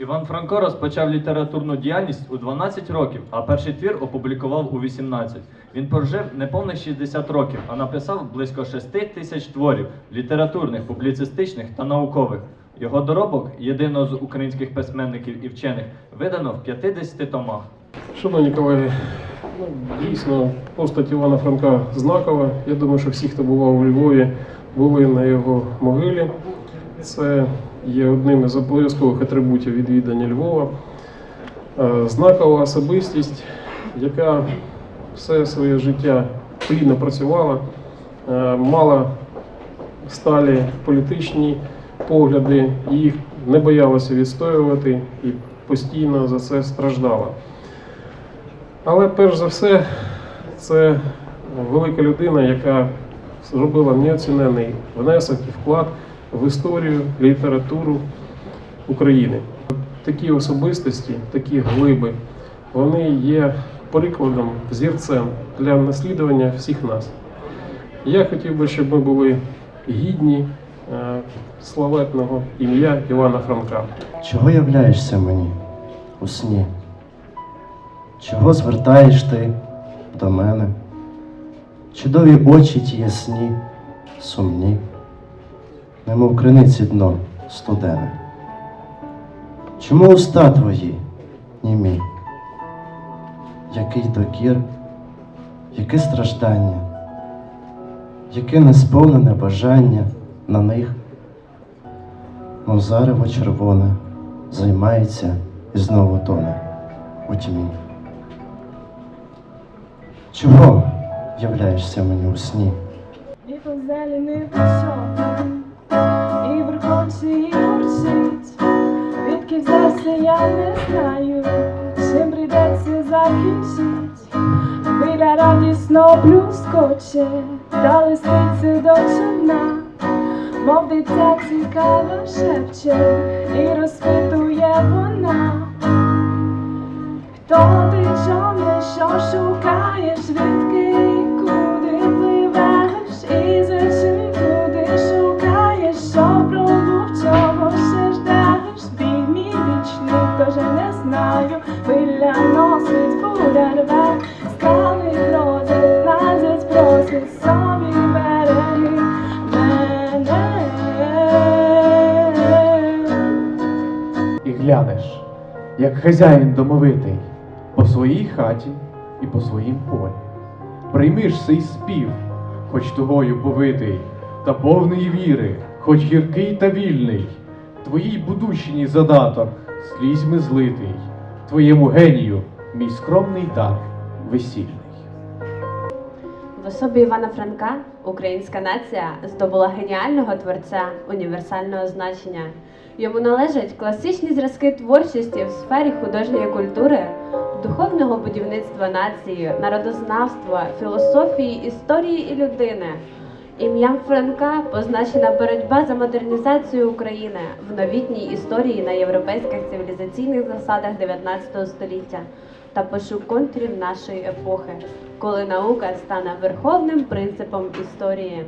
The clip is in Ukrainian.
Іван Франко розпочав літературну діяльність у 12 років, а перший твір опублікував у 18. Він прожив неповних 60 років, а написав близько 6 тисяч творів літературних, публіцистичних та наукових. Його доробок, єдиного з українських письменників і вчених, видано в 50 томах. Шановні колеги, ну, дійсно постать Івана Франка знакова. Я думаю, що всі, хто бував у Львові, були на його могилі. Це є одним із обов'язкових атрибутів відвідання Львова. Е, Знакова особистість, яка все своє життя плідно працювала, е, мала сталі політичні погляди, їх не боялася відстоювати і постійно за це страждала. Але перш за все, це велика людина, яка зробила неоцінений внесок і вклад в історію, літературу України. Такі особистості, такі глиби, вони є прикладом, зірцем для наслідування всіх нас. Я хотів би, щоб ми були гідні е, славетного ім'я Івана Франка. Чого являєшся мені у сні? Чого звертаєш ти до мене? Чудові очі ті ясні, сумні, немов криниці дно студене. Чому уста твої німі? Який докір, яке страждання, яке несповнене бажання на них мов зарево червоне, займається і знову тоне у тьмі. Чого являєшся мені у сні? І по зелені пішов, я не знаю, чим прийдеться закінчить. Хвиля радісно блюскоче, та лисиці до човна, мов дитя цікаво шепче, і розпитує вона. Хто ти човне, що шукаєш, звідки знаю, хвиля носить, буря рве, скали грозить, назять просить собі береги мене. і глянеш, як хазяїн домовитий, по своїй хаті і по своїм полі. Приймиш сей спів, хоч тугою повитий, та повний віри, хоч гіркий та вільний, твоїй будущині задаток слізьми злитий, твоєму генію мій скромний дар весільний. В особі Івана Франка українська нація здобула геніального творця універсального значення. Йому належать класичні зразки творчості в сфері художньої культури, духовного будівництва нації, народознавства, філософії, історії і людини. Ім'ям Франка позначена боротьба за модернізацію України в новітній історії на європейських цивілізаційних засадах 19 століття та пошук контрів нашої епохи, коли наука стане верховним принципом історії.